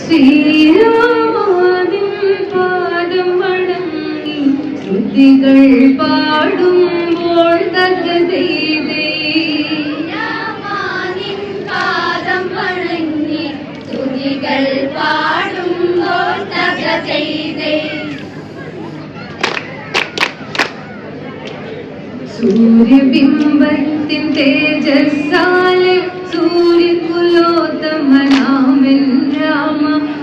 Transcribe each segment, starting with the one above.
ശ്രീരാമാവിൻ പാദം വണങ്ങി ശ്രുതികൾ പാടുമ്പോൾ പാദം പാടുമ്പോൾ സൂര്യബിംബത്തിൻ തേജസ്സാലെ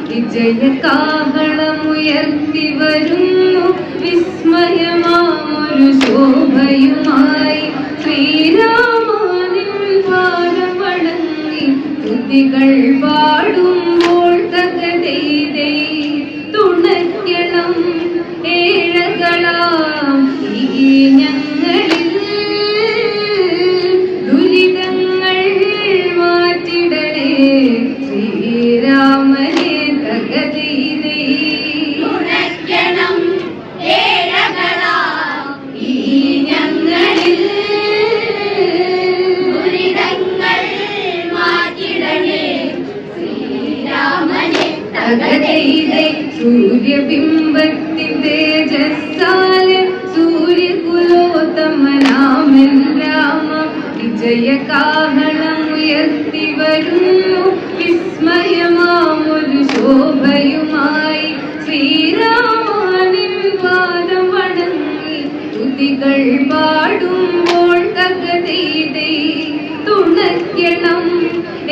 രാമ വിജയ കാഹളമുയർത്തി വരുന്നു വിസ്മയമാമൊരു ശോഭയുമായി ശ്രീരാമാനിൽ പാദം വണങ്ങി തുതികൾ പാടുമ്പോൾ സൂര്യകുലോത്തമനാമൻ രാമ വിജയ വരുന്നു വിസ്മയമാമൊരു ശോഭയുമായി പാദം വണങ്ങി തുതികൾ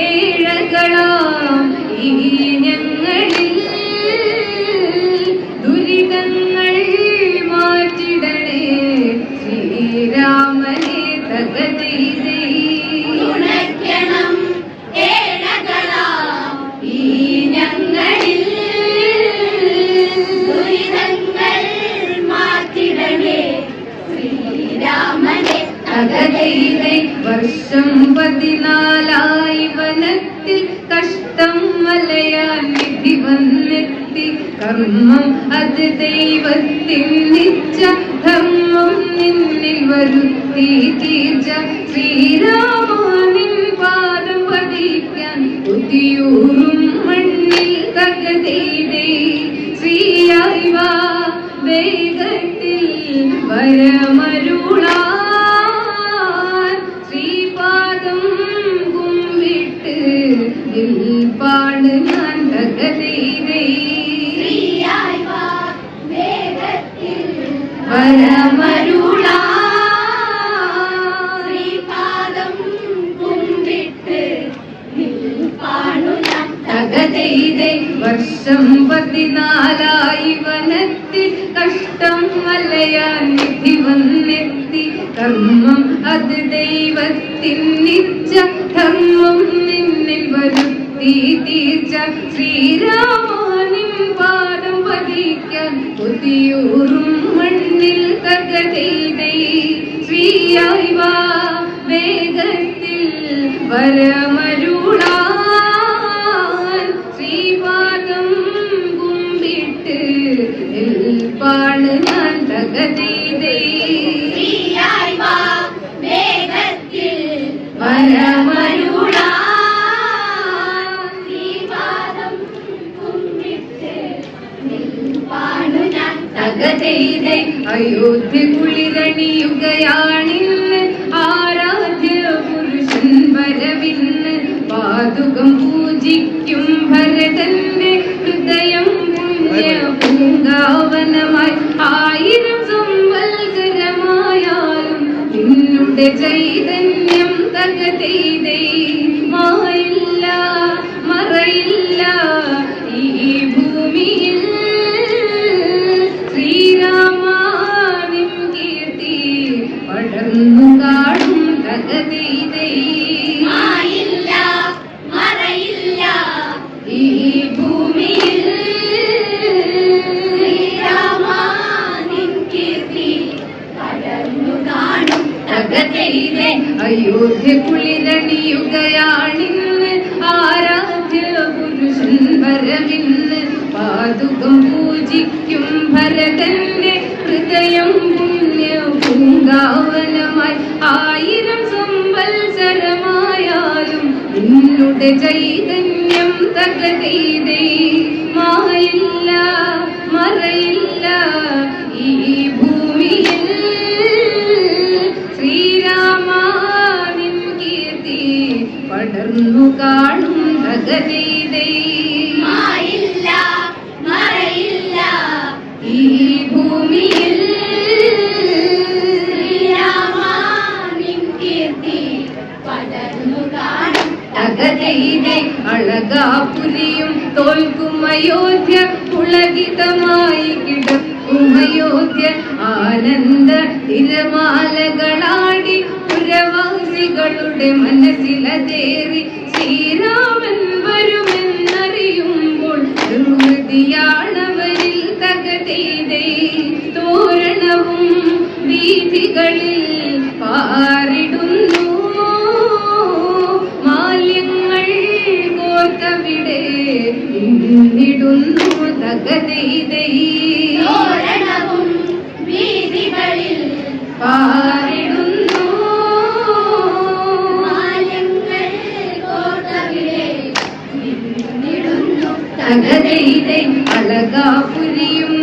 ഏഴകളാം ഈ ഞങ്ങളിൽ മലയാൻ വിധി വന്നെത്തി കർമ്മം അത് ദൈവത്തിൽ നിച്ച ധർമ്മം നിന്നിൽ വരുത്തി തീർച്ച ശ്രീരാമാനിൻ പാദം പതിക്കാൻ പുതിയൂറും മണ്ണിൽ തകതീതേ. ശ്രീയായി വേഗത്തിൽ വരമരുളാൻ നിൽപ്പാണ് ഞാൻ തകതീതേ കർമ്മം അത് ദൈവത്തിൻ നിച്ച ധർമ്മം നിന്നിൽ വരുത്തി തീർച്ച ശ്രീരാമാനിൻ പാദം പതിക്കാൻ പുതിയൂറും മണ്ണിൽ തകതൈതേ ശ്രീയായി വാ വേഗത്തിൽ വരമരുളാൻ പൂങ്കാവനമായി ആയിരം സംവത്സരമായാലും നിന്നുടെ ചൈതന്യം തകതീതേ മായില്ല മറയില്ല. ഈ ഭൂമിയിൽ ശ്രീരാമാനിം കീർത്തി പടർന്നു കാണും തകതീതേ മായില്ല മറയില്ല. ഈ അയോധ്യ കുളിരണിയുകയാണിന്ന് ആരാധ്യ പുരുഷൻ വരമിന്ന് പാതുകം പൂജിക്കും ഭരതന്റെ ഹൃദയം പുണ്യ പൂങ്കാവനമായി ആയിരം സംവത്സരമായാലും നിന്നുടെ ചൈതന്യം തകതീതേ മായില്ല മറയില്ല ഈ ഭൂമിയിൽ പടർന്നു കാണും ഭഗവീതേ. ഈ ഭൂമിയിൽ ശ്രീരാമാനിൻ കീർത്തി പടർന്നു കാണും തകതയിലെ അളകാപുരിയും തോൽക്കും അയോധ്യ പുളകിതമായി കിടക്കും അയോധ്യ. ആനന്ദ തിരമാലകളാടി പുരവാസികളുടെ മനസ്സിലതേറി ശ്രീരാമൻ വരുമെന്നറിയുമ്പോൾ നിർവൃതിയാണവരിൽ തകതീതേ. തോരണവും വീഥികളിൽ പാറിടുന്നു. മാല്യങ്ങൾ കോർത്തവിടെ നിന്നിടുന്നു തകതൈതൈ അളകാപുരിയും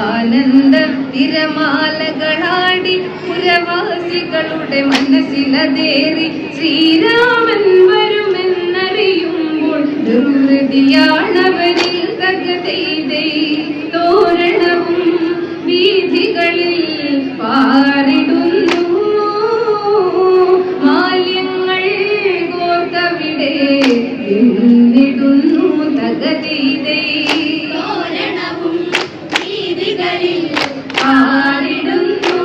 ആനന്ദ തിരമാലകളാടി പുരവാസികളുടെ മനസ്സിലതേറി ശ്രീരാമൻ വരുമെന്നറിയുമ്പോൾ ദുർവൃതിയാണവരിൽ തകതൈതൈ തോരണവും വീഥികളിൽ പാറിടുന്നു നിന്നിടുന്നു തകതീതേ. തോരണവും വീതികളിൽ പാറിടുന്നു.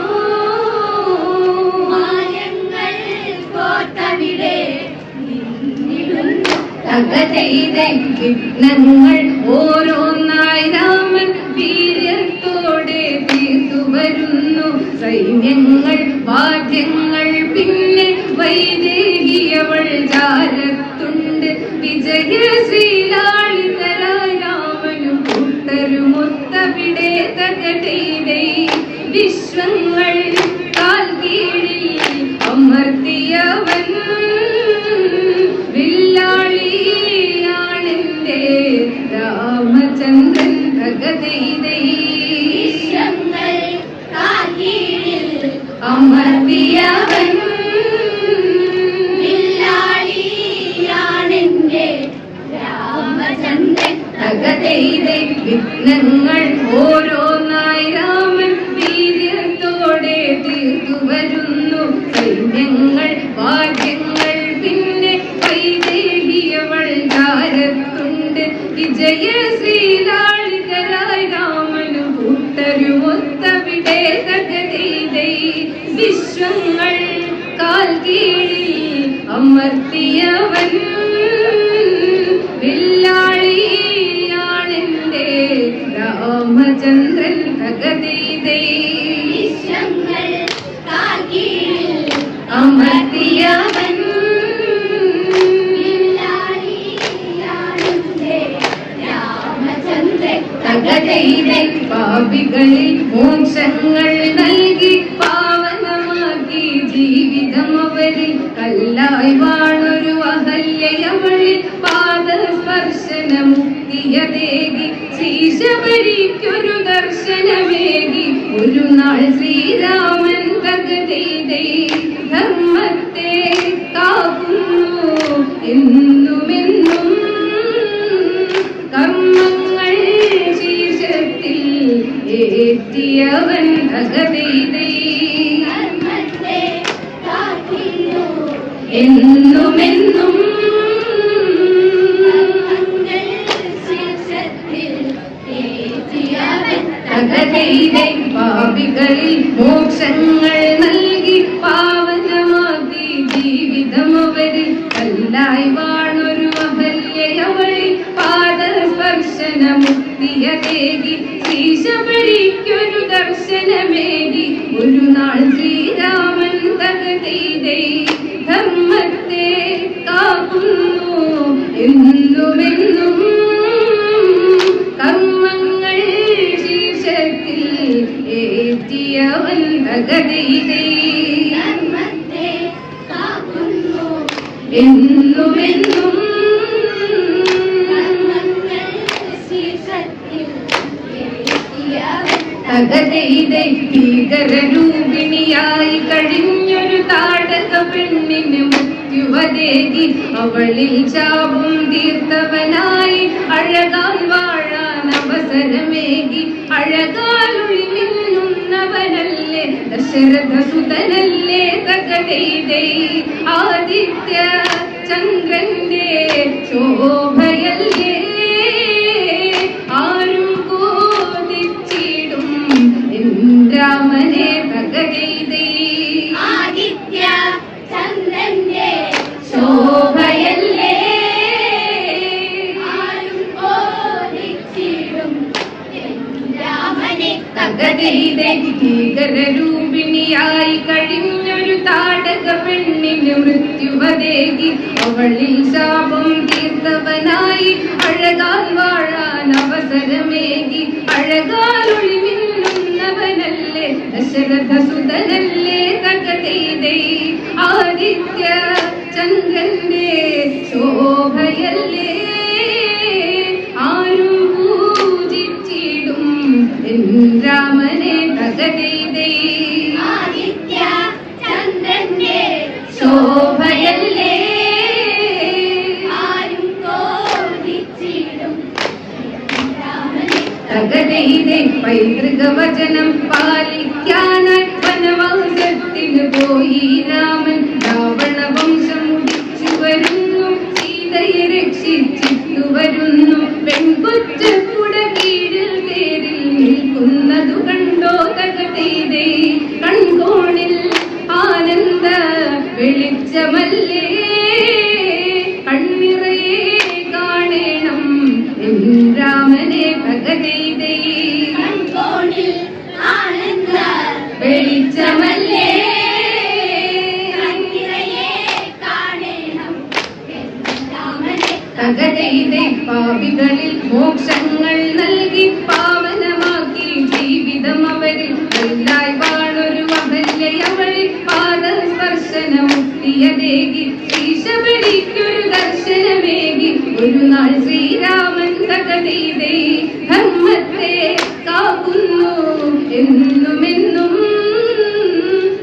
മാലങ്ങൾ കോട്ടവിടെ തകതീതേ വിഘ്നങ്ങൾ ഓരോന്നായി രാമൻ വീര്യത്തോടെ തീർത്തു വരുന്നു. സൈന്യങ്ങൾ വാദ്യങ്ങൾ പിന്നെ വൈദേഹിയവൾ ജാലത്തുണ്ട്. വിജയ ശ്രീലാളിതരായ രാമനും കൂട്ടരുമൊത്തവിടെ തകടേ വിശ്വങ്ങൾ വിജയ ശ്രീലാളിതരായ രാമനും കൂട്ടരുമൊത്തവിടെ തകതൈതൈ വിശ്വങ്ങൾ കാൽ കീഴിൽ അമർത്തിയവൻ. വില്ലാളിയാണെന്റെ രാമചന്ദ്രൻ തകതീതേ വിശ്വങ്ങൾ കാൽക്കീഴിൽ അമർത്തിയവൻ മോക്ഷങ്ങൾ നൽകി പാവനമാക്കി ജീവിതം അവരിൽ കല്ലായി വാണൊരു അഹല്യവളിൽ പാദസ്പർശന മുക്തിയതേകി ശ്രീശബരിക്കൊരു ദർശനമേകി. ഒരു നാൾ ശ്രീരാമൻ തകതൈതൈ ഏറ്റിയവൻ തകതൈതൈ ധർമ്മത്തെ എന്നുമെന്നും തകതയിലെ ഭീകരരൂപിണിയായി കഴിഞ്ഞൊരു താടക പെണ്ണിന് മുക്തിവതേകി അവളിൽ ചാവും തീർത്തവനായി. അഴകാൽ വാഴാൻ അവസരമേകി. അഴകാലൊളി ദശരഥ സുതനല്ലേ തകതൈതൈ ആദിത്യ ചന്ദ്രന്റെ മൃത്യുവതേകി അവളിൽ ശാപം തീർത്തവനായി. അഴകാൽ വാഴാൻ അവസരമേകി. അഴകാലൊളി മിന്നുന്നവനല്ലേ ദശരഥ സുതനല്ലേ തകതൈതൈ. ആദിത്യ ചന്ദ്രന്റെ ശോഭയല്ലേ. ആരും പൂജിച്ചിടും രാമനെ തകതൈതൈ. പൈതൃക തകതൈതൈ ധർമ്മത്തെ കാക്കുന്നു. എന്നുമെന്നും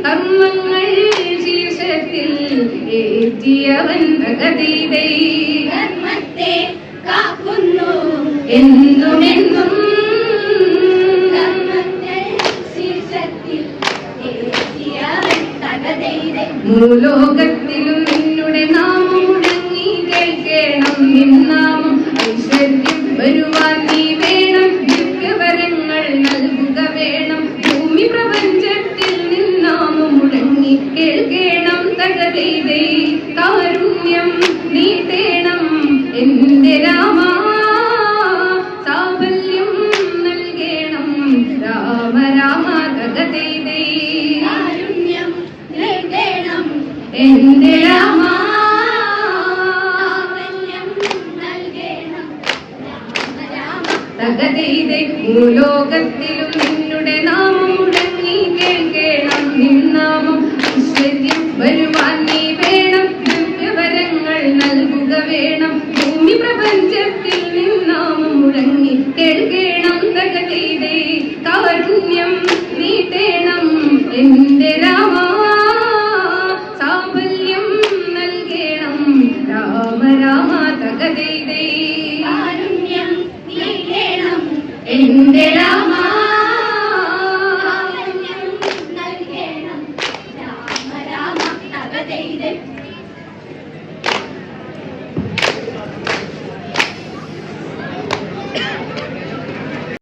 കർമ്മങ്ങൾ ശീർഷത്തിൽ ഏറ്റിയവൻ തകതൈതൈ ധർമ്മത്തെ കാക്കുന്നു. എന്നുമെന്നും ധർമ്മങ്ങൾ എന്റെ രാമ ഭൂലോകത്തിലും നിന്നുടെ നാമം മുടങ്ങി കേൾക്കണം നിന്നാമം ഐശ്വര്യം വരുവാൻ നീ വേണം ദിവ്യവരങ്ങൾ നൽകുക വേണം ഭൂമി പ്രപഞ്ചത്തിൽ നിന്നാമം മുടങ്ങി കേൾക്കണം തകതൈതൈ കാരുണ്യം നീട്ടേണം എന്റെ